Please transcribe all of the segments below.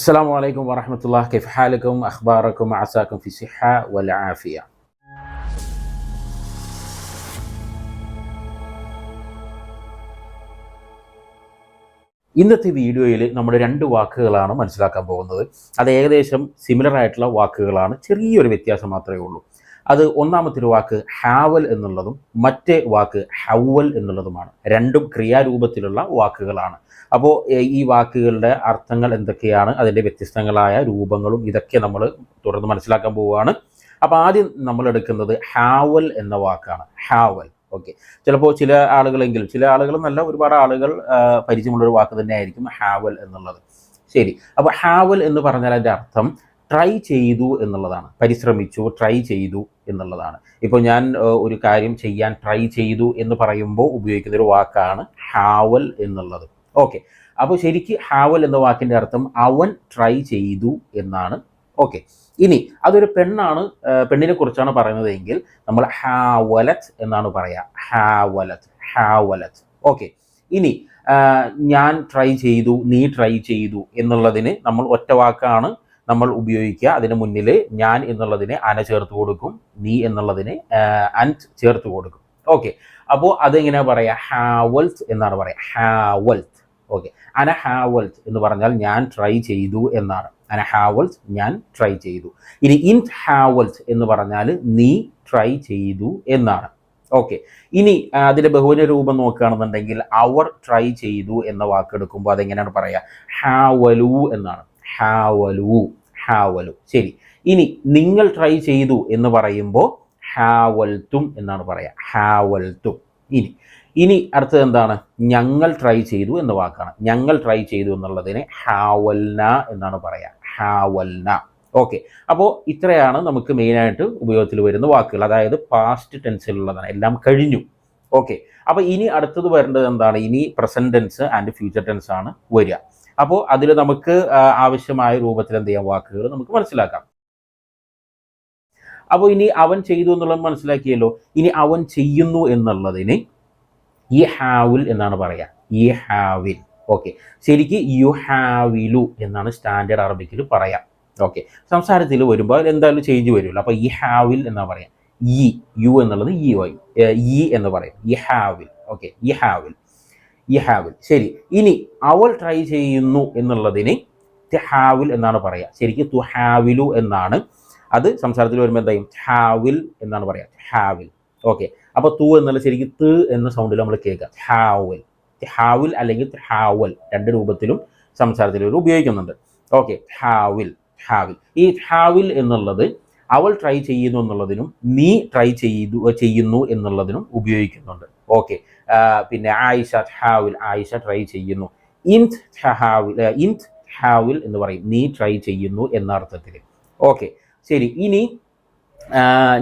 السلام عليكم ورحمة الله كيف حالكم أخباركم عساكم في صحة ആഫിയ. ഇന്നത്തെ വീഡിയോയിൽ നമ്മൾ രണ്ട് വാക്കുകളാണ് മനസ്സിലാക്കാൻ പോകുന്നത്. അത് ഏകദേശം സിമിലർ ആയിട്ടുള്ള വാക്കുകളാണ്. ചെറിയൊരു വ്യത്യാസം മാത്രമേ ഉള്ളൂ. അത് ഒന്നാമത്തെ ഒരു വാക്ക് ഹാവൽ എന്നുള്ളതും മറ്റേ വാക്ക് ഹൗവൽ എന്നുള്ളതുമാണ്. രണ്ടും ക്രിയാരൂപത്തിലുള്ള വാക്കുകളാണ്. അപ്പോൾ ഈ വാക്കുകളുടെ അർത്ഥങ്ങൾ എന്തൊക്കെയാണ്? അതിന്റെ വ്യത്യസ്തങ്ങളായ രൂപങ്ങളും ഇതൊക്കെ നമ്മൾ തുടർന്ന് മനസ്സിലാക്കാൻ പോവുകയാണ്. അപ്പോൾ ആദ്യം നമ്മൾ എടുക്കുന്നത് ഹാവൽ എന്ന വാക്കാണ്. ഹാവൽ. ഓക്കെ. ചിലപ്പോൾ ചില ആളുകളെങ്കിലും ചില ആളുകൾ നല്ല ഒരുപാട് ആളുകൾ പരിചയമുള്ളൊരു വാക്ക് തന്നെയായിരിക്കും ഹാവൽ എന്നുള്ളത്. ശരി. അപ്പോൾ ഹാവൽ എന്ന് പറഞ്ഞാൽ അതിന്റെ അർത്ഥം ട്രൈ ചെയ്തു എന്നുള്ളതാണ്. പരിശ്രമിച്ചു ട്രൈ ചെയ്തു എന്നുള്ളതാണ്. ഇപ്പോൾ ഞാൻ ഒരു കാര്യം ചെയ്യാൻ ട്രൈ ചെയ്തു എന്ന് പറയുമ്പോൾ ഉപയോഗിക്കുന്ന ഒരു വാക്കാണ് ഹാവൽ എന്നുള്ളത്. ഓക്കെ. അപ്പോൾ ശരിക്ക് ഹാവൽ എന്ന വാക്കിന്റെ അർത്ഥം അവൻ ട്രൈ ചെയ്തു എന്നാണ്. ഓക്കെ. ഇനി അതൊരു പെണ്ണാണ് പെണ്ണിനെ കുറിച്ചാണ് പറയുന്നത് എങ്കിൽ നമ്മൾ ഹാവലത്ത് എന്നാണ് പറയാ. ഹാവലത്ത് ഹാവലത്ത് ഓക്കെ. ഇനി ഞാൻ ട്രൈ ചെയ്തു നീ ട്രൈ ചെയ്തു എന്നുള്ളതിന് നമ്മൾ ഒറ്റ വാക്കാണ് നമ്മൾ ഉപയോഗിക്കുക. അതിന് മുന്നിൽ ഞാൻ എന്നുള്ളതിനെ അന ചേർത്ത് കൊടുക്കും. നീ എന്നുള്ളതിന് അന്റ് ചേർത്ത് കൊടുക്കും. ഓക്കെ അപ്പോൾ അതെങ്ങനെയാ പറയുക ഹാവൽത്ത് എന്നാണ് പറയുക ഹാവൽത്ത് ഓക്കെ അന ഹാവൽത്ത് എന്ന് പറഞ്ഞാൽ ഞാൻ ട്രൈ ചെയ്തു എന്നാണ്. അന ഹാവൽത്ത് ഞാൻ ട്രൈ ചെയ്തു. ഇനി ഇൻ ഹാവൽത്ത് എന്ന് പറഞ്ഞാൽ നീ ട്രൈ ചെയ്തു എന്നാണ്. ഓക്കെ ഇനി അതിന്റെ ബഹുവന രൂപം നോക്കുകയാണെന്നുണ്ടെങ്കിൽ അവർ ട്രൈ ചെയ്തു എന്ന വാക്കെടുക്കുമ്പോൾ അതെങ്ങനെയാണ് പറയുക ഹാവലു എന്നാണ്. ഹാവലു ഹാവലു. ശരി. ഇനി നിങ്ങൾ ട്രൈ ചെയ്തു എന്ന് പറയുമ്പോൾ ഹാവൽത്തും എന്നാണ് പറയുക ഹാവൽത്തും ഇനി ഇനി അടുത്തത് എന്താണ്? ഞങ്ങൾ ട്രൈ ചെയ്തു എന്ന വാക്കാണ്. ഞങ്ങൾ ട്രൈ ചെയ്തു എന്നുള്ളതിനെ ഹാവൽന എന്നാണ് പറയുക ഹാവൽന. ഓക്കെ. അപ്പോൾ ഇത്രയാണ് നമുക്ക് മെയിനായിട്ട് ഉപയോഗത്തിൽ വരുന്ന വാക്കുകൾ. അതായത് പാസ്റ്റ് ടെൻസിലുള്ളതാണ് എല്ലാം കഴിഞ്ഞു. ഓക്കെ. അപ്പോൾ ഇനി അടുത്തത് വരേണ്ടത് എന്താണ്? ഇനി present tense and future tense ആണ് വരിക. അപ്പോൾ അതിൽ നമുക്ക് ആവശ്യമായ രൂപത്തിൽ എന്ത് ചെയ്യാം? വാക്കുകൾ നമുക്ക് മനസ്സിലാക്കാം. അപ്പോൾ ഇനി അവൻ ചെയ്തു എന്നുള്ളത് മനസ്സിലാക്കിയല്ലോ. ഇനി അവൻ ചെയ്യുന്നു എന്നുള്ളതിന് ഈ ഹാവിൽ എന്നാണ് പറയുക. ഈ ഹാവിൽ. ഓക്കെ. ശരിക്ക് യു ഹാവിലു എന്നാണ് സ്റ്റാൻഡേർഡ് അറബിക്കിൽ പറയാം. ഓക്കെ. സംസാരത്തിൽ വരുമ്പോൾ എന്തായാലും ചേഞ്ച് വരുമല്ലോ. അപ്പോൾ ഈ ഹാവിൽ എന്നാ പറയാം? ഈ. യു എന്നുള്ളത് ഈ വൈ ഈ എന്ന് പറയും. ഈ ഹാവിൽ. ഓക്കെ. ഈ ഹാവിൽ. ഈ ഹാവിൽ. ശരി. ഇനി അവൾ ട്രൈ ചെയ്യുന്നു എന്നുള്ളതിന് ഹാവിൽ എന്നാണ് പറയുക ശരിക്കും തു ഹാവിലു എന്നാണ്. അത് സംസാരത്തിൽ വരുമ്പോൾ എന്തായും? ഹാവിൽ എന്നാണ് പറയുക ഹാവിൽ ഓക്കെ. അപ്പോൾ തു എന്നുള്ള ശരിക്കും ത് എന്ന സൗണ്ടിൽ നമ്മൾ കേൾക്കുക ഹാവിൽ ഹാവിൽ അല്ലെങ്കിൽ ഹാവൽ രണ്ട് രൂപത്തിലും സംസാരത്തിൽ ഒരു ഉപയോഗിക്കുന്നുണ്ട്. ഓക്കെ. ഹാവിൽ ഹാവിൽ ഈ ഹാവിൽ എന്നുള്ളത് അവൾ ട്രൈ ചെയ്യുന്നു എന്നുള്ളതിനും നീ ട്രൈ ചെയ്തു ചെയ്യുന്നു എന്നുള്ളതിനും ഉപയോഗിക്കുന്നുണ്ട്. ഓക്കെ. പിന്നെ ആയിഷ ഹാവിൽ ആയിഷ ട്രൈ ചെയ്യുന്നു. ഇൻത് ഹാവിൽ ഇൻത് ഹാവിൽ എന്ന് പറയും. നീ ട്രൈ ചെയ്യുന്നു എന്ന അർത്ഥത്തിൽ ഓക്കെ ശരി. ഇനി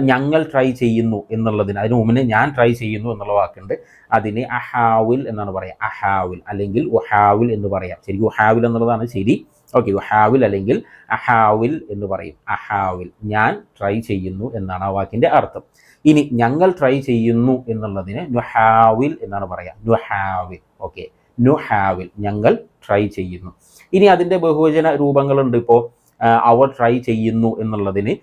ഞങ്ങൾ ട്രൈ ചെയ്യുന്നു എന്നുള്ളതിന് അതിന് മുന്നേ ഞാൻ ട്രൈ ചെയ്യുന്നു എന്നുള്ള വാക്കുണ്ട്. അതിന് അഹാവിൽ എന്നാണ് പറയുക അഹാവിൽ അല്ലെങ്കിൽ ഉഹാവിൽ എന്ന് പറയാം. ശരിക്കും ഉഹാവിൽ എന്നുള്ളതാണ് ശരി. ഓക്കെ ഹാവിൽ അല്ലെങ്കിൽ അഹാവിൽ എന്ന് പറയും. അഹാവിൽ ഞാൻ ട്രൈ ചെയ്യുന്നു എന്നാണ് ആ വാക്കിന്റെ അർത്ഥം. ഇനി ഞങ്ങൾ ട്രൈ ചെയ്യുന്നു എന്നുള്ളതിന് നുഹാവിൽ എന്നാണ് പറയുക നുഹാവിൽ ഓക്കെ നുഹാവിൽ ഞങ്ങൾ ട്രൈ ചെയ്യുന്നു. ഇനി അതിന്റെ ബഹുവചന രൂപങ്ങളുണ്ട് ഇപ്പോൾ അവർ ട്രൈ ചെയ്യുന്നു എന്നുള്ളതിന്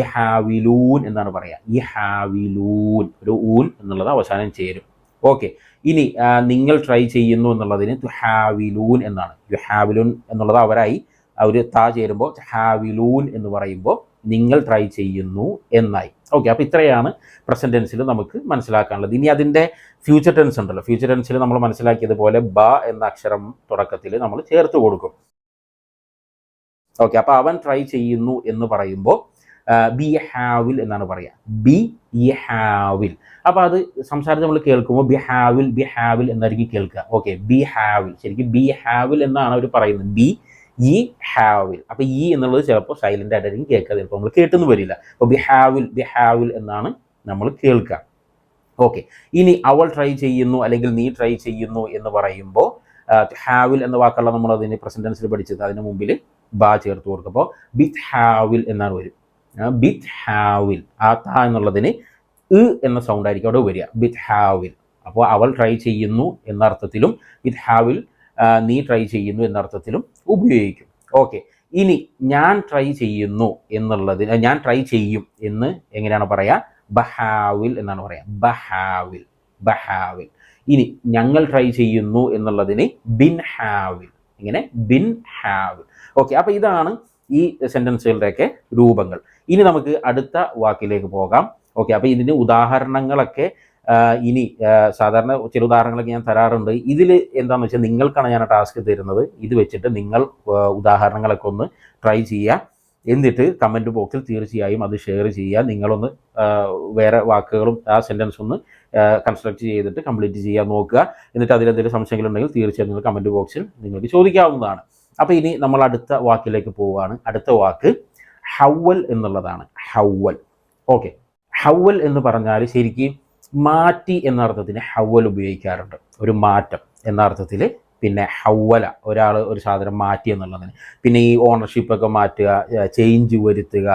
ഇഹാവിലൂൻ ഹാവിലൂൻ എന്നാണ് പറയുക ഇഹാവിലൂൻ ഹാവിലൂൻ ഒരു ഊൻ എന്നുള്ളത് അവസാനം ചേരും. ഓക്കെ ഇനി നിങ്ങൾ ട്രൈ ചെയ്യുന്നു എന്നുള്ളതിന് ടു ഹാവിലൂൻ എന്നാണ്. യു ഹാവിലൂൻ എന്നുള്ളത് അവരായി അവർ താ ചേരുമ്പോൾ ഹാവിലൂൻ എന്ന് പറയുമ്പോൾ നിങ്ങൾ ട്രൈ ചെയ്യുന്നു എന്നായി. ഓക്കെ അപ്പോൾ ഇത്രയാണ് പ്രസന്റ് ടെൻസിൽ നമുക്ക് മനസ്സിലാക്കാനുള്ളത്. ഇനി അതിന്റെ ഫ്യൂച്ചർ ടെൻസ് ഉണ്ടല്ലോ. ഫ്യൂച്ചർ ടെൻസിൽ നമ്മൾ മനസ്സിലാക്കിയതുപോലെ ബ എന്ന അക്ഷരം തുടക്കത്തിൽ നമ്മൾ ചേർത്ത് കൊടുക്കും. ഓക്കെ അപ്പോൾ അവൻ ട്രൈ ചെയ്യുന്നു എന്ന് പറയുമ്പോൾ ബി ഹാവിൽ എന്നാണ് പറയുക. ബി ഇ ഹാവിൽ. അപ്പോൾ അത് സംസാരത്തിൽ നമ്മൾ കേൾക്കുമ്പോൾ ബി ഹാവിൽ ബി ഹാവിൽ എന്നായിരിക്കും കേൾക്കുക. ഓക്കെ ബി ഹാവിൽ. ശരിക്കും ബി ഹാവിൽ എന്നാണ് അവർ പറയുന്നത്. ബി ഇ ഹാവിൽ. അപ്പോൾ ഈ എന്നുള്ളത് ചിലപ്പോൾ സൈലന്റ് ആയിട്ടായിരിക്കും കേൾക്കുക. ചിലപ്പോൾ നമ്മൾ കേട്ടെന്ന് വരില്ല. അപ്പോൾ ബി ഹാവിൽ ബി ഹാവിൽ എന്നാണ് നമ്മൾ കേൾക്കുക. ഓക്കെ ഇനി അവൾ ട്രൈ ചെയ്യുന്നു അല്ലെങ്കിൽ നീ ട്രൈ ചെയ്യുന്നു എന്ന് പറയുമ്പോൾ ഹാവിൽ എന്ന വാക്കുള്ള നമ്മൾ അതിന് പ്രസന്റൻസിൽ പഠിച്ചത്. അതിന് മുമ്പിൽ ബാ ചേർത്ത് കൊടുക്കുമ്പോൾ ബിത്ത് ഹാവിൽ എന്നാണ് വരും. ബിത്ത് ഹാവിൽ ആ ത എന്നുള്ളതിന് ഇ എന്ന സൗണ്ട് ആയിരിക്കും അവിടെ വരിക. ബിത്ത് ഹാവിൽ അപ്പോൾ അവൾ ട്രൈ ചെയ്യുന്നു എന്ന അർത്ഥത്തിലും ബിത് ഹാവിൽ നീ ട്രൈ ചെയ്യുന്നു എന്ന അർത്ഥത്തിലും ഉപയോഗിക്കും. ഓക്കെ ഇനി ഞാൻ ട്രൈ ചെയ്യുന്നു എന്നുള്ളതിന് ഞാൻ ട്രൈ ചെയ്യും എന്ന് എങ്ങനെയാണ് പറയാ? ബഹാവിൽ എന്നാണ് പറയാ. ബഹാവിൽ ബഹാവിൽ. ഇനി ഞങ്ങൾ ട്രൈ ചെയ്യുന്നു എന്നുള്ളതിന് ബിൻ ഹാവിൽ ഇങ്ങനെ ബിൻ ഹാവിൽ ഓക്കെ അപ്പൊ ഇതാണ് ഈ സെന്റൻസുകളുടെയൊക്കെ രൂപങ്ങൾ. ഇനി നമുക്ക് അടുത്ത വാക്കിലേക്ക് പോകാം. ഓക്കെ അപ്പം ഇതിന്റെ ഉദാഹരണങ്ങളൊക്കെ ഇനി സാധാരണ ചില ഉദാഹരണങ്ങളൊക്കെ ഞാൻ തരാറുണ്ട്. ഇതിൽ എന്താണെന്ന് വെച്ചാൽ നിങ്ങൾക്കാണ് ഞാൻ ടാസ്ക് തരുന്നത്. ഇത് വെച്ചിട്ട് നിങ്ങൾ ഉദാഹരണങ്ങളൊക്കെ ഒന്ന് ട്രൈ ചെയ്യുക. എന്നിട്ട് കമന്റ് ബോക്സിൽ തീർച്ചയായും അത് ഷെയർ ചെയ്യുക. നിങ്ങളൊന്ന് വേറെ വാക്കുകളും ആ സെന്റൻസ് ഒന്ന് കൺസ്ട്രക്ട് ചെയ്തിട്ട് കംപ്ലീറ്റ് ചെയ്യാൻ നോക്കുക. എന്നിട്ട് അതിലെന്തെങ്കിലും സംശയങ്ങളുണ്ടെങ്കിൽ തീർച്ചയായും നിങ്ങൾ കമന്റ് ബോക്സിൽ നിങ്ങൾക്ക് ചോദിക്കാവുന്നതാണ്. അപ്പോൾ ഇനി നമ്മൾ അടുത്ത വാക്കിലേക്ക് പോവുകയാണ്. അടുത്ത വാക്ക് ഹൗവൽ എന്നുള്ളതാണ്. ഹൗവൽ. ഓക്കെ. ഹൗവൽ എന്ന് പറഞ്ഞാൽ ശരിക്കും മാറ്റി എന്ന അർത്ഥത്തിന് ഹൗവൽ ഉപയോഗിക്കാറുണ്ട്. ഒരു മാറ്റം എന്ന അർത്ഥത്തിൽ പിന്നെ ഹൗവല. ഒരാൾ ഒരു സാധനം മാറ്റി എന്നുള്ളതിന്. പിന്നെ ഈ ഓണർഷിപ്പ് ഒക്കെ മാറ്റുക ചേഞ്ച് വരുത്തുക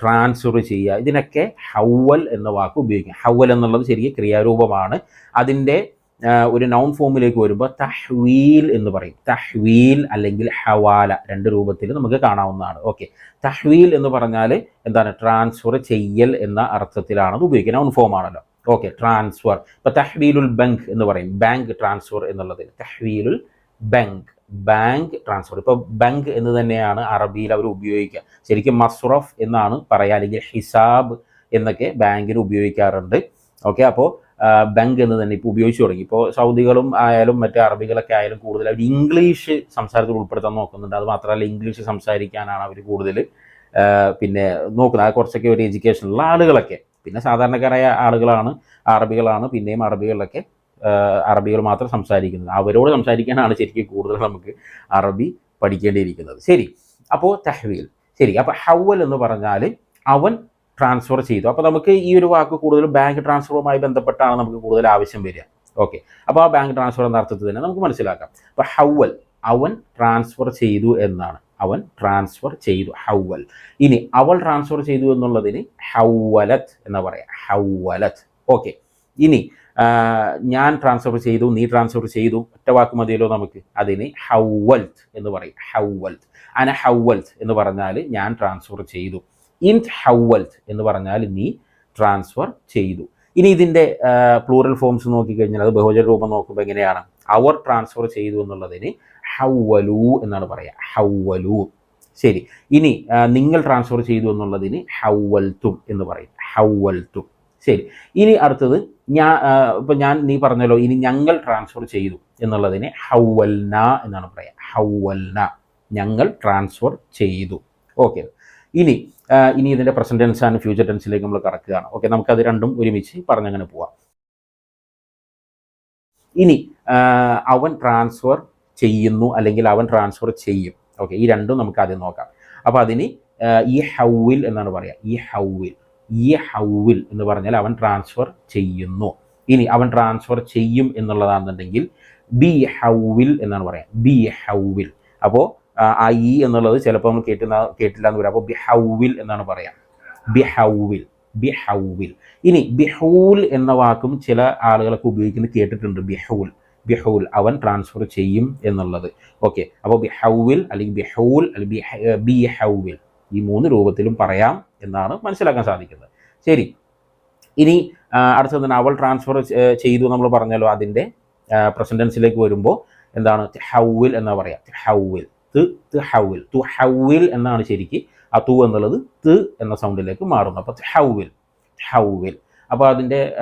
ട്രാൻസ്ഫർ ചെയ്യുക ഇതിനൊക്കെ ഹൗവൽ എന്ന വാക്ക് ഉപയോഗിക്കും. ഹൗവൽ എന്നുള്ളത് ശരിക്കും ക്രിയാരൂപമാണ്. അതിന്റെ ഒരു നൗൺ ഫോമിലേക്ക് വരുമ്പോൾ തഹ്വീൽ എന്ന് പറയും. തഹ്വീൽ അല്ലെങ്കിൽ ഹവാല രണ്ട് രൂപത്തിൽ നമുക്ക് കാണാവുന്നതാണ്. ഓക്കെ തഹ്വീൽ എന്ന് പറഞ്ഞാൽ എന്താണ്? ട്രാൻസ്ഫർ ചെയ്യൽ എന്ന അർത്ഥത്തിലാണ് അത് ഉപയോഗിക്കുക. നൗൺ ഫോം ആണല്ലോ. ഓക്കെ ട്രാൻസ്ഫർ ഇപ്പൊ തഹ്വീലുൽ ബാങ്ക് എന്ന് പറയും. ബാങ്ക് ട്രാൻസ്ഫർ എന്നുള്ളത് തഹ്വീലുൽ ബാങ്ക് ബാങ്ക് ട്രാൻസ്ഫർ ഇപ്പൊ ബാങ്ക് എന്ന് തന്നെയാണ് അറബിയിൽ അവർ ഉപയോഗിക്കുക. ശരിക്കും മസ്റഫ് എന്നാണ് പറയുക അല്ലെങ്കിൽ ഹിസാബ് എന്നൊക്കെ ബാങ്കിന് ഉപയോഗിക്കാറുണ്ട്. ഓക്കെ അപ്പോൾ ബാങ്ക് എന്ന് തന്നെ ഇപ്പോൾ ഉപയോഗിച്ച് തുടങ്ങി. ഇപ്പോൾ സൗദികളും ആയാലും മറ്റു അറബികളൊക്കെ ആയാലും കൂടുതൽ അവർ ഇംഗ്ലീഷ് സംസാരത്തിൽ ഉൾപ്പെടുത്താൻ നോക്കുന്നുണ്ട്. അത് മാത്രമല്ല ഇംഗ്ലീഷ് സംസാരിക്കാനാണ് അവർ കൂടുതൽ പിന്നെ നോക്കുന്നത്. കുറച്ചൊക്കെ ഒരു എഡ്യൂക്കേഷനുള്ള ആളുകളൊക്കെ. പിന്നെ സാധാരണക്കാരായ ആളുകളാണ് അറബികളാണ് പിന്നെയും അറബികളിലൊക്കെ അറബികൾ മാത്രം സംസാരിക്കുന്നത്. അവരോട് സംസാരിക്കാനാണ് ശരിക്കും കൂടുതൽ നമുക്ക് അറബി പഠിക്കേണ്ടിയിരിക്കുന്നത്. ശരി. അപ്പോൾ തഹ്വീൽ. ശരി. അപ്പോൾ ഹൗവൽ എന്ന് പറഞ്ഞാൽ അവൻ ട്രാൻസ്ഫർ ചെയ്തു. അപ്പോൾ നമുക്ക് ഈ ഒരു വാക്ക് കൂടുതൽ ബാങ്ക് ട്രാൻസ്ഫറുമായി ബന്ധപ്പെട്ടാണ് നമുക്ക് കൂടുതൽ ആവശ്യം വരിക. ഓക്കെ അപ്പോൾ ആ ബാങ്ക് ട്രാൻസ്ഫർ എന്ന അർത്ഥത്തിൽ തന്നെ നമുക്ക് മനസ്സിലാക്കാം. അപ്പോൾ ഹൗവൽ അവൻ ട്രാൻസ്ഫർ ചെയ്തു എന്നാണ്. അവൻ ട്രാൻസ്ഫർ ചെയ്തു. ഹൗവൽ. ഇനി അവൾ ട്രാൻസ്ഫർ ചെയ്തു എന്നുള്ളതിന് ഹൗവലത്ത് എന്ന് പറയാം? ഹൗവലത്ത്. ഓക്കെ ഇനി ഞാൻ ട്രാൻസ്ഫർ ചെയ്തു നീ ട്രാൻസ്ഫർ ചെയ്തു ഒറ്റ വാക്ക് മതിയല്ലോ നമുക്ക്. അതിന് ഹൗവൽത്ത് എന്ന് പറയും. ഹൗവൽത്ത്. അന ഹൗവൽത്ത് എന്ന് പറഞ്ഞാൽ ഞാൻ ട്രാൻസ്ഫർ ചെയ്തു. ഇൻ ഹൗവൽത്ത് എന്ന് പറഞ്ഞാൽ നീ ട്രാൻസ്ഫർ ചെയ്തു. ഇനി ഇതിന്റെ പ്ലൂറൽ ഫോംസ് നോക്കിക്കഴിഞ്ഞാൽ അത് ബഹുജന രൂപം നോക്കുമ്പോൾ എങ്ങനെയാണ്? അവർ ട്രാൻസ്ഫർ ചെയ്തു എന്നുള്ളതിന് ഹൗവലു എന്നാണ് പറയുക ഹൗവലു ശരി. ഇനി നിങ്ങൾ ട്രാൻസ്ഫർ ചെയ്തു എന്നുള്ളതിന് ഹൗവൽത്തും എന്ന് പറയും. ഹൗവൽത്തും ശരി. ഇനി അടുത്തത് ഞാൻ ഇപ്പം ഞാൻ നീ പറഞ്ഞല്ലോ ഇനി ഞങ്ങൾ ട്രാൻസ്ഫർ ചെയ്തു എന്നുള്ളതിന് ഹൗവൽന എന്നാണ് പറയുക ഹൗവൽന ഞങ്ങൾ ട്രാൻസ്ഫർ ചെയ്തു. ഓക്കെ. ഇനി ഇനി ഇതിന്റെ പ്രസന്റ് ടെൻസ് ആൻഡ് ഫ്യൂച്ചർ ടെൻസിലേക്ക് നമ്മൾ കടക്കുകയാണ്. ഓക്കെ നമുക്കത് രണ്ടും ഒരുമിച്ച് പറഞ്ഞങ്ങനെ പോവാം. ഇനി അവൻ ട്രാൻസ്ഫർ ചെയ്യുന്നു അല്ലെങ്കിൽ അവൻ ട്രാൻസ്ഫർ ചെയ്യും. ഓക്കെ ഈ രണ്ടും നമുക്ക് ആദ്യം നോക്കാം. അപ്പോൾ അതിന് ഈ ഹൗവിൽ എന്നാണ് പറയുക ഈ ഹൗവിൽ. ഈ ഹൗവിൽ എന്ന് പറഞ്ഞാൽ അവൻ ട്രാൻസ്ഫർ ചെയ്യുന്നു. ഇനി അവൻ ട്രാൻസ്ഫർ ചെയ്യും എന്നുള്ളതാണെന്നുണ്ടെങ്കിൽ ബി ഹൗവിൽ എന്നാണ് പറയുക ബി ഹൗവിൽ. അപ്പോൾ ആ ഇ എന്നുള്ളത് ചിലപ്പോൾ നമ്മൾ കേട്ടില്ല കേട്ടില്ല എന്ന് പറയാം അപ്പോൾ ബിഹൗവിൽ എന്നാണ് പറയാം. ബിഹൗവിൽ ബിഹൗവിൽ. ഇനി ബിഹൂൽ എന്ന വാക്കും ചില ആളുകളൊക്കെ ഉപയോഗിക്കുന്നത് കേട്ടിട്ടുണ്ട്. ബിഹൂൽ ബിഹൂൽ അവൻ ട്രാൻസ്ഫർ ചെയ്യും എന്നുള്ളത്. ഓക്കെ. അപ്പോൾ ബിഹൗവിൽ അല്ലെങ്കിൽ ബിഹൂൽ അല്ലെങ്കിൽ ബിഹൗവിൽ. ഈ മൂന്ന് രൂപത്തിലും പറയാം എന്നാണ് മനസ്സിലാക്കാൻ സാധിക്കുന്നത്. ശരി. ഇനി അടുത്തത് അവൾ ട്രാൻസ്ഫർ ചെയ്തു നമ്മൾ പറഞ്ഞല്ലോ അതിന്റെ പ്രസന്റൻസിലേക്ക് വരുമ്പോൾ എന്താണ്? ഹൗവിൽ എന്നാ പറയാം. ഹൗവിൽ. ഹൗവിൽ. തു ഹൗവിൽ എന്നാണ് ശരിക്ക്. ആ തു എന്നുള്ളത് ത് എന്ന സൗണ്ടിലേക്ക് മാറുന്നു. അപ്പോൾ ഹൗവിൽ. ഹൗവിൽ. അപ്പോൾ അതിന്റെ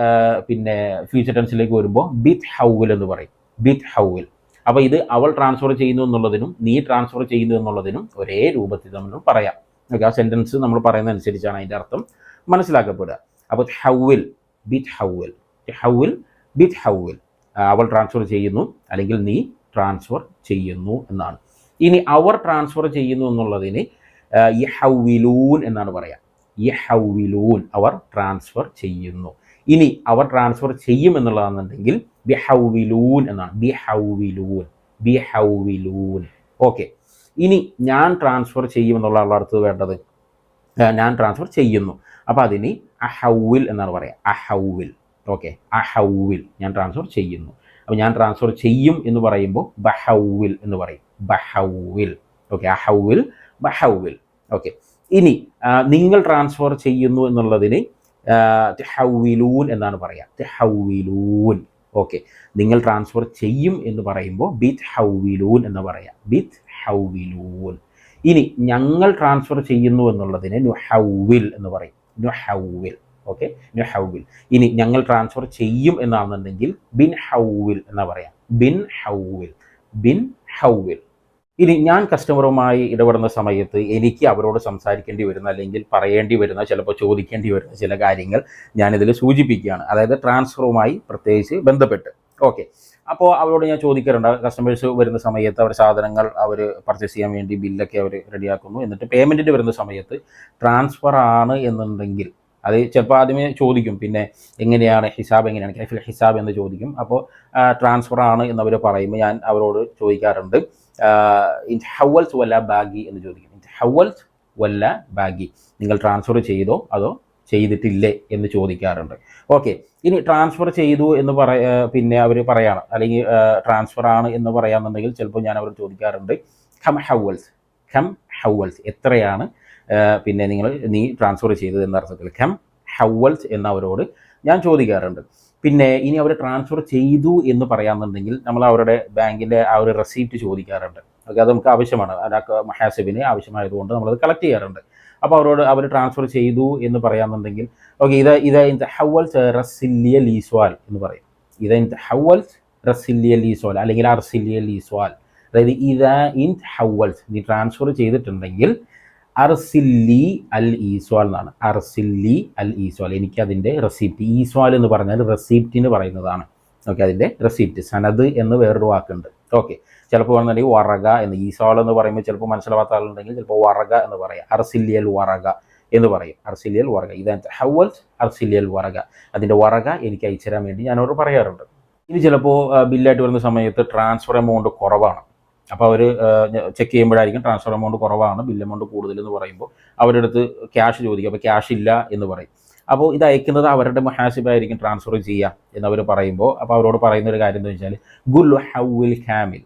പിന്നെ ഫ്യൂച്ചർ ടെൻസിലേക്ക് വരുമ്പോൾ ബിത് ഹൗവിൽ എന്ന് പറയും. ബിത് ഹൗവിൽ. അപ്പോൾ ഇത് അവൾ ട്രാൻസ്ഫർ ചെയ്യുന്നു എന്നുള്ളതിനും നീ ട്രാൻസ്ഫർ ചെയ്യുന്നു എന്നുള്ളതിനും ഒരേ രൂപത്തിൽ നമ്മൾ പറയാം. ഓക്കെ ആ സെന്റൻസ് നമ്മൾ പറയുന്ന അനുസരിച്ചാണ് അതിന്റെ അർത്ഥം മനസ്സിലാക്കപ്പെടുക. അപ്പോൾ ഹൗവിൽ ബിത് ഹൗവിൽ. ഹൗവിൽ ബിത് ഹൗവിൽ. അവൾ ട്രാൻസ്ഫർ ചെയ്യുന്നു അല്ലെങ്കിൽ നീ ട്രാൻസ്ഫർ ചെയ്യുന്നു എന്നാണ്. ഇനി അവർ ട്രാൻസ്ഫർ ചെയ്യുന്നു എന്നുള്ളതിന് യഹൗവിലൂൻ എന്നാണ് പറയാം. യഹൗവിലൂൻ അവർ ട്രാൻസ്ഫർ ചെയ്യുന്നു. ഇനി അവർ ട്രാൻസ്ഫർ ചെയ്യും എന്നുള്ളതാണെന്നുണ്ടെങ്കിൽ ബിഹൗവിലൂൻ എന്നാണ്. ബിഹൗവിലൂൻ. ബിഹൗവിലൂൻ. ഓക്കെ. ഇനി ഞാൻ ട്രാൻസ്ഫർ ചെയ്യും എന്നുള്ള അടുത്ത് വേണ്ടത്. ഞാൻ ട്രാൻസ്ഫർ ചെയ്യുന്നു. അപ്പോൾ അതിന് അഹൗവിൽ എന്നാണ് പറയുക അഹൗവിൽ. ഓക്കെ. അഹൗവിൽ ഞാൻ ട്രാൻസ്ഫർ ചെയ്യുന്നു. അപ്പോൾ ഞാൻ ട്രാൻസ്ഫർ ചെയ്യും എന്ന് പറയുമ്പോൾ ബഹൗവിൽ എന്ന് പറയും. ബഹൗവിൽ. ഓക്കെ അഹൗവിൽ ബഹൗവിൽ. ഓക്കെ ഇനി നിങ്ങൾ ട്രാൻസ്ഫർ ചെയ്യുന്നു എന്നുള്ളതിന് ഹൗവിലൂൻ എന്നാണ് പറയുക തെഹൗവിലൂൻ. ഓക്കെ നിങ്ങൾ ട്രാൻസ്ഫർ ചെയ്യും എന്ന് പറയുമ്പോൾ ബിത്ത് ഹൗവിലൂൻ എന്ന് പറയാം. ബിത്ത് ഹൗവിലൂൻ ഇനി ഞങ്ങൾ ട്രാൻസ്ഫർ ചെയ്യുന്നു എന്നുള്ളതിന് നുഹൗവിൽ എന്ന് പറയും. നുഹൗവിൽ. ഓക്കെ നുഹൗവിൽ. ഇനി ഞങ്ങൾ ട്രാൻസ്ഫർ ചെയ്യും എന്നാണെന്നുണ്ടെങ്കിൽ ബിൻ ഹൗവിൽ എന്ന് പറയാം. ബിൻ ഹൗവിൽ ബിൻ ഹൗവിൽ. ഇനി ഞാൻ കസ്റ്റമറുമായി ഇടപെടുന്ന സമയത്ത് എനിക്ക് അവരോട് സംസാരിക്കേണ്ടി വരുന്ന അല്ലെങ്കിൽ പറയേണ്ടി വരുന്ന ചിലപ്പോൾ ചോദിക്കേണ്ടി വരുന്ന ചില കാര്യങ്ങൾ ഞാനിതിൽ സൂചിപ്പിക്കുകയാണ്. അതായത് ട്രാൻസ്ഫറുമായി പ്രത്യേകിച്ച് ബന്ധപ്പെട്ട്. ഓക്കെ അപ്പോൾ അവരോട് ഞാൻ ചോദിക്കാറുണ്ട്. കസ്റ്റമേഴ്സ് വരുന്ന സമയത്ത് അവർ സാധനങ്ങൾ അവർ പർച്ചേസ് ചെയ്യാൻ വേണ്ടി ബില്ലൊക്കെ അവർ റെഡിയാക്കുന്നു എന്നിട്ട് പേയ്മെന്റിന് വരുന്ന സമയത്ത് ട്രാൻസ്ഫർ ആണ് എന്നുണ്ടെങ്കിൽ അത് ചിലപ്പോൾ ആദ്യമേ ചോദിക്കും പിന്നെ എങ്ങനെയാണ് ഹിസാബ് എങ്ങനെയാണ് കൈഫിൽ ഹിസാബ് എന്ന് ചോദിക്കും. അപ്പോൾ ട്രാൻസ്ഫർ ആണ് എന്നവർ പറയുമ്പോൾ ഞാൻ അവരോട് ചോദിക്കാറുണ്ട്. ഇൻ ഹവൽസ് വല്ല ബാഗി എന്ന് ചോദിക്കും. ഇൻ ഹവൽസ് വല്ല ബാഗി നിങ്ങൾ ട്രാൻസ്ഫർ ചെയ്തോ അതോ ചെയ്തിട്ടില്ലേ എന്ന് ചോദിക്കാറുണ്ട്. ഓക്കെ ഇനി ട്രാൻസ്ഫർ ചെയ്തു എന്ന് പറയ പിന്നെ അവർ പറയാണ്. അല്ലെങ്കിൽ ട്രാൻസ്ഫർ ആണ് എന്ന് പറയാന്നുണ്ടെങ്കിൽ ചിലപ്പോൾ ഞാൻ അവർ ചോദിക്കാറുണ്ട്. ഖം ഹവൽസ് ഖം ഹവൽസ് എത്രയാണ് പിന്നെ നിങ്ങൾ നീ ട്രാൻസ്ഫർ ചെയ്തത് എന്ന അർത്ഥത്തിൽ. ഹെം ഹവൽസ് എന്ന് അവരോട് ഞാൻ ചോദിക്കാറുണ്ട്. പിന്നെ ഇനി അവർ ട്രാൻസ്ഫർ ചെയ്തു എന്ന് പറയാമെന്നുണ്ടെങ്കിൽ നമ്മൾ അവരുടെ ബാങ്കിന്റെ ആ ഒരു റെസീപ്റ്റ് ചോദിക്കാറുണ്ട്. ഓക്കെ അത് നമുക്ക് ആവശ്യമാണ്. മഹാസിബിന് ആവശ്യമായതുകൊണ്ട് നമ്മളത് കളക്ട് ചെയ്യാറുണ്ട്. അപ്പോൾ അവരോട് അവർ ട്രാൻസ്ഫർ ചെയ്തു എന്ന് പറയാമെന്നുണ്ടെങ്കിൽ ഓക്കെ ഇത് ഇത് ഹവൽസ് റസില്ലിയ ലീസ്വാൽ എന്ന് പറയും. ഇത് ഹവൽസ് റസില്ലിയ ലീസ്വാൽ അല്ലെങ്കിൽ അർസില്ലിയ ലീസ്വാൽ. അതായത് ഇത് ഇൻ ഹവൽസ് നീ ട്രാൻസ്ഫർ ചെയ്തിട്ടുണ്ടെങ്കിൽ അർസില്ലി അൽ ഈസ്വാൽ എന്നാണ്. അർസില്ലി അൽ ഈസ്വാൽ എനിക്ക് അതിന്റെ റെസിപ്റ്റ് ഈസ്വാൽ എന്ന് പറഞ്ഞാൽ റെസിപ്റ്റിന് പറയുന്നതാണ്. ഓക്കെ അതിന്റെ റെസിപ്റ്റ് സനദ് എന്ന് വേറൊരു വാക്കുണ്ട്. ഓക്കെ ചിലപ്പോൾ പറഞ്ഞിട്ടുണ്ടെങ്കിൽ വറക എന്ന്. ഈസ്വാൾ എന്ന് പറയുമ്പോൾ ചിലപ്പോൾ മനസ്സിലാവാത്ത ആളുണ്ടെങ്കിൽ ചിലപ്പോൾ വറക എന്ന് പറയാം. അർസില്ലിയൽ വറക എന്ന് പറയും. അർസില്യൽ വറക ഇതാ ഹവൽ അർസില്യൽ വറക അതിന്റെ വറക എനിക്ക് അയച്ചു തരാൻ വേണ്ടി അവരോട് പറയാറുണ്ട്. ഇനി ചിലപ്പോൾ ബില്ലായിട്ട് വരുന്ന സമയത്ത് ട്രാൻസ്ഫർ എമൗണ്ട് കുറവാണ്. അപ്പോൾ അവർ ചെക്ക് ചെയ്യുമ്പോഴായിരിക്കും ട്രാൻസ്ഫർ എമൗണ്ട് കുറവാണ് ബില്ല് എമൗണ്ട് കൂടുതൽ എന്ന് പറയുമ്പോൾ അവരുടെ അടുത്ത് ക്യാഷ് ചോദിക്കും അപ്പോൾ ക്യാഷ് ഇല്ല എന്ന് പറയും. അപ്പോൾ ഇത് അയക്കുന്നത് അവരുടെ മുഹാസിബായിരിക്കും ട്രാൻസ്ഫർ ചെയ്യുക എന്നവർ പറയുമ്പോൾ അപ്പോൾ അവരോട് പറയുന്ന ഒരു കാര്യം എന്ന് വെച്ചാൽ ഗുല്ലു ഹൗവിൽ ഖാമിൽ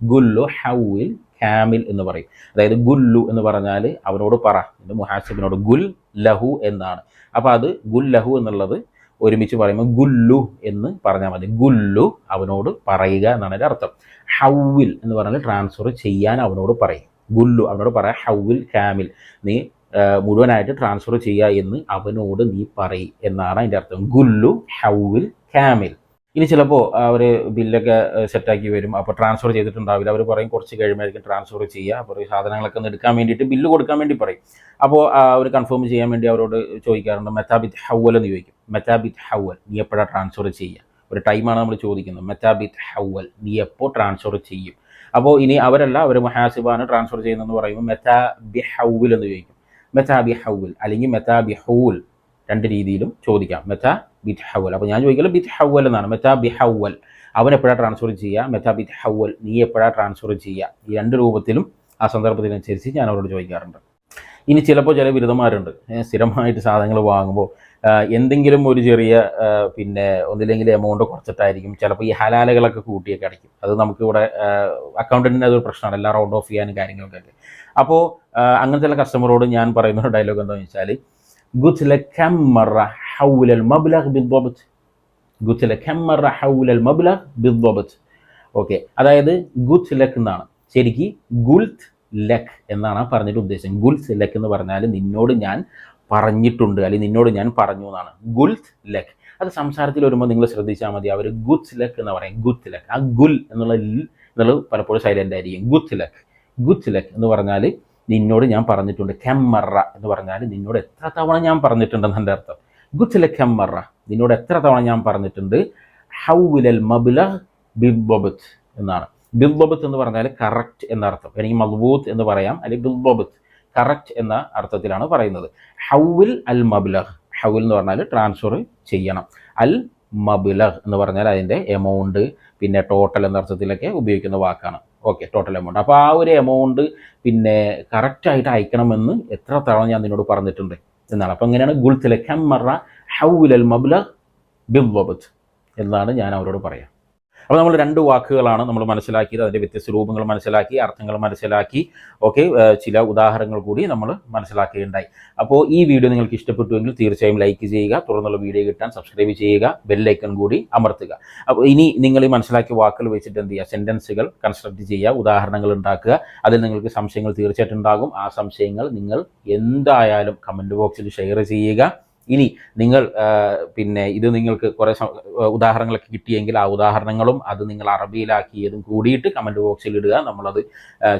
ഗുല്ലു ഹൗവിൽ ഖാമിൽ എന്ന് പറയും. അതായത് ഗുല്ലു എന്ന് പറഞ്ഞാൽ അവരോട് പറ എന്റെ മുഹാസിബിനോട് ഗുൽ ലഹു എന്നാണ്. അപ്പോൾ അത് ഗുൽ ലഹു എന്നുള്ളത് ഒരുമിച്ച് പറയുമ്പോൾ ഗുല്ലു എന്ന് പറഞ്ഞാൽ മതി. ഗുല്ലു അവനോട് പറയുക എന്നാണ് അതിന്റെ അർത്ഥം. ഹൗവിൽ എന്ന് പറഞ്ഞാൽ ട്രാൻസ്ഫർ ചെയ്യാൻ അവനോട് പറയും. ഗുല്ലു അവനോട് പറയാം ഹൗവിൽ കാമിൽ. നീ മുഴുവനായിട്ട് ട്രാൻസ്ഫർ ചെയ്യുക എന്ന് അവനോട് നീ പറയും എന്നാണ് അതിന്റെ അർത്ഥം. ഗുല്ലു ഹൗവിൽ കാമിൽ. ഇനി ചിലപ്പോൾ അവർ ബില്ലൊക്കെ സെറ്റാക്കി വരും. അപ്പോൾ ട്രാൻസ്ഫർ ചെയ്തിട്ടുണ്ടാവില്ല. അവർ പറയും കുറച്ച് കഴിയുമ്പോഴായിരിക്കും ട്രാൻസ്ഫർ ചെയ്യുക അപ്പോൾ സാധനങ്ങളൊക്കെ ഒന്ന് എടുക്കാൻ വേണ്ടിയിട്ട് ബില്ല് കൊടുക്കാൻ വേണ്ടി പറയും. അപ്പോൾ അവർ കൺഫേം ചെയ്യാൻ വേണ്ടി അവരോട് ചോദിക്കാറുണ്ട് മെത്താബിത്ത് ഹൗവൽ എന്ന് ചോദിക്കും. മെത്താബിത്ത് ഹൗവൽ നീ എപ്പോഴാണ് ട്രാൻസ്ഫർ ചെയ്യുക ഒരു ടൈമാണ് നമ്മൾ ചോദിക്കുന്നത്. മെറ്റാബിത് ഹൗവൽ നീ എപ്പോൾ ട്രാൻസ്ഫർ ചെയ്യും? അപ്പോൾ ഇനി അവരല്ല അവർ മഹാസിബാണ് ട്രാൻസ്ഫർ ചെയ്യുന്നതെന്ന് പറയുമ്പോൾ മെറ്റാബി ഹൗവിൽ എന്ന് ചോദിക്കും. മെറ്റാബി ഹൗവിൽ അല്ലെങ്കിൽ മെറ്റാബി ഹൗൽ രണ്ട് രീതിയിലും ചോദിക്കാം. മെറ്റാ ബിത് ഹൗവൽ. അപ്പോൾ ഞാൻ ചോദിക്കൽ ബിത് ഹൗവൽ എന്നാണ്. മെറ്റാ ബി ഹൗവൽ അവൻ എപ്പോഴാണ് ട്രാൻസ്ഫർ ചെയ്യുക? മെറ്റാ ബിത് ഹൗവൽ നീ എപ്പോഴാണ് ട്രാൻസ്ഫർ ചെയ്യുക? ഈ രണ്ട് രൂപത്തിലും ആ സന്ദർഭത്തിനനുസരിച്ച് ഞാൻ അവരോട് ചോദിക്കാറുണ്ട്. ഇനി ചിലപ്പോൾ ചില ബിരുദന്മാരുണ്ട്. സ്ഥിരമായിട്ട് സാധനങ്ങൾ വാങ്ങുമ്പോൾ എന്തെങ്കിലും ഒരു ചെറിയ പിന്നെ ഒന്നില്ലെങ്കിൽ എമൗണ്ട് കുറച്ചിട്ടായിരിക്കും. ചിലപ്പോൾ ഈ ഹലാലകളൊക്കെ കൂട്ടിയൊക്കെ അടയ്ക്കും. അത് നമുക്കിവിടെ അക്കൗണ്ടന്റിന് അതൊരു പ്രശ്നമാണ്. എല്ലാം റൗണ്ട് ഓഫ് ചെയ്യാനും കാര്യങ്ങളൊക്കെ ആയിട്ട് അപ്പോൾ അങ്ങനത്തെ ചില കസ്റ്റമറോട് ഞാൻ പറയുന്ന ഡയലോഗ് എന്താണെന്ന് വെച്ചാൽ ഗുത്ല കമ്മറ ഹൗലൽ മബ്ലഗ് ബിദ്ദബത്ത് ഗുത്ല കമ്മറ ഹൗലൽ മബ്ലഗ് ബിദ്ദബത്ത് ഓക്കെ. അതായത് ഗുത്ത് ലക്ക് എന്നാണ്. ശരിക്ക് ഗുൽത്ത് ലക്ക് എന്നാണ് പറഞ്ഞിട്ട് ഉദ്ദേശം ഗുൽത്ത് ലക്ക് എന്ന് പറഞ്ഞാൽ നിന്നോട് ഞാൻ പറഞ്ഞിട്ടുണ്ട് അല്ലെങ്കിൽ നിന്നോട് ഞാൻ പറഞ്ഞു എന്നാണ്. ഗുൽത്ത് ലക്. അത് സംസാരത്തിൽ വരുമ്പോൾ നിങ്ങൾ ശ്രദ്ധിച്ചാൽ മതി. അവർ ഗുത്ത് ലക്ക് എന്ന് പറയും. ഗുത്ത് ലക്ക് ആ ഗുൽ എന്നുള്ള ലിൽ എന്നുള്ളത് പലപ്പോഴും സൈലന്റ് ആയിരിക്കും. ഗുത്ത് ലക്ക് ഗുത്ത് ലക്ക് എന്ന് പറഞ്ഞാൽ നിന്നോട് ഞാൻ പറഞ്ഞിട്ടുണ്ട്. കെമ്മറ എന്ന് പറഞ്ഞാൽ നിന്നോട് എത്ര തവണ ഞാൻ പറഞ്ഞിട്ടുണ്ടെന്ന് എന്റെ അർത്ഥം. ഗുത്ത് ലക്ക് കെമ്മറ നിന്നോട് എത്ര തവണ ഞാൻ പറഞ്ഞിട്ടുണ്ട്? ഹൗലൽ മബുല ബിദ്ബബത്ത് എന്നാണ്. ബിദ്ബബത്ത് എന്ന് പറഞ്ഞാൽ കറക്റ്റ് എന്നർത്ഥം. അല്ലെങ്കിൽ മബൂത്ത് എന്ന് പറയാം. അല്ലെങ്കിൽ ബിദ്ബബത്ത് കറക്റ്റ് എന്ന അർത്ഥത്തിലാണ് പറയുന്നത്. ഹൗവിൽ അൽ മബ്ലഹ് ഹൗൽ എന്ന് പറഞ്ഞാൽ ട്രാൻസ്ഫർ ചെയ്യണം. അൽ മബുലഹ് എന്ന് പറഞ്ഞാൽ അതിന്റെ എമൗണ്ട് പിന്നെ ടോട്ടൽ എന്ന അർത്ഥത്തിലൊക്കെ ഉപയോഗിക്കുന്ന വാക്കാണ്. ഓക്കെ ടോട്ടൽ എമൗണ്ട് അപ്പോൾ ആ ഒരു എമൗണ്ട് പിന്നെ കറക്റ്റായിട്ട് അയക്കണമെന്ന് എത്ര തവണ ഞാൻ നിന്നോട് പറഞ്ഞിട്ടുണ്ട് എന്നാണ്. അപ്പോൾ എങ്ങനെയാണ്? ഗുൽത്തിലെ കമ്മറ അൽ മബ്ലഗ് ബിദ്ബബത്ത് എന്നാണ് ഞാൻ അവരോട് പറയാം. അപ്പോൾ നമ്മൾ രണ്ട് വാക്കുകളാണ് നമ്മൾ മനസ്സിലാക്കിയത്. അതിന്റെ വ്യത്യസ്ത രൂപങ്ങൾ മനസ്സിലാക്കി അർത്ഥങ്ങൾ മനസ്സിലാക്കി. ഓക്കെ ചില ഉദാഹരണങ്ങൾ കൂടി നമ്മൾ മനസ്സിലാക്കുകയുണ്ടായി അപ്പോൾ ഈ വീഡിയോ നിങ്ങൾക്ക് ഇഷ്ടപ്പെട്ടുവെങ്കിൽ തീർച്ചയായും ലൈക്ക് ചെയ്യുക തുടർന്നുള്ള വീഡിയോ കിട്ടാൻ സബ്സ്ക്രൈബ് ചെയ്യുക ബെല്ലൈക്കൺ കൂടി അമർത്തുക. അപ്പോൾ ഇനി നിങ്ങൾ ഈ മനസ്സിലാക്കിയ വാക്കുകൾ വെച്ചിട്ട് എന്ത് ചെയ്യുക? സെന്റൻസുകൾ കൺസ്ട്രക്ട് ചെയ്യുക ഉദാഹരണങ്ങൾ ഉണ്ടാക്കുക. അതിൽ നിങ്ങൾക്ക് സംശയങ്ങൾ തീർച്ചയായിട്ടും ഉണ്ടാകും. ആ സംശയങ്ങൾ നിങ്ങൾ എന്തായാലും കമന്റ് ബോക്സിൽ ഷെയർ ചെയ്യുക. ഇനി നിങ്ങൾ പിന്നെ ഇത് നിങ്ങൾക്ക് കുറേ ഉദാഹരണങ്ങളൊക്കെ കിട്ടിയെങ്കിൽ ആ ഉദാഹരണങ്ങളും അത് നിങ്ങൾ അറബിയിലാക്കിയതും കൂടിയിട്ട് കമന്റ് ബോക്സിൽ ഇടുക. നമ്മളത്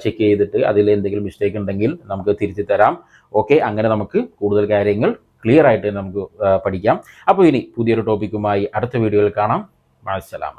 ചെക്ക് ചെയ്തിട്ട് അതിൽ എന്തെങ്കിലും മിസ്റ്റേക്ക് ഉണ്ടെങ്കിൽ നമുക്ക് തിരുത്തി തരാം. ഓക്കെ അങ്ങനെ നമുക്ക് കൂടുതൽ കാര്യങ്ങൾ ക്ലിയർ ആയിട്ട് നമുക്ക് പഠിക്കാം. അപ്പോൾ ഇനി പുതിയൊരു ടോപ്പിക്കുമായി അടുത്ത വീഡിയോയിൽ കാണാം. മാസലാമ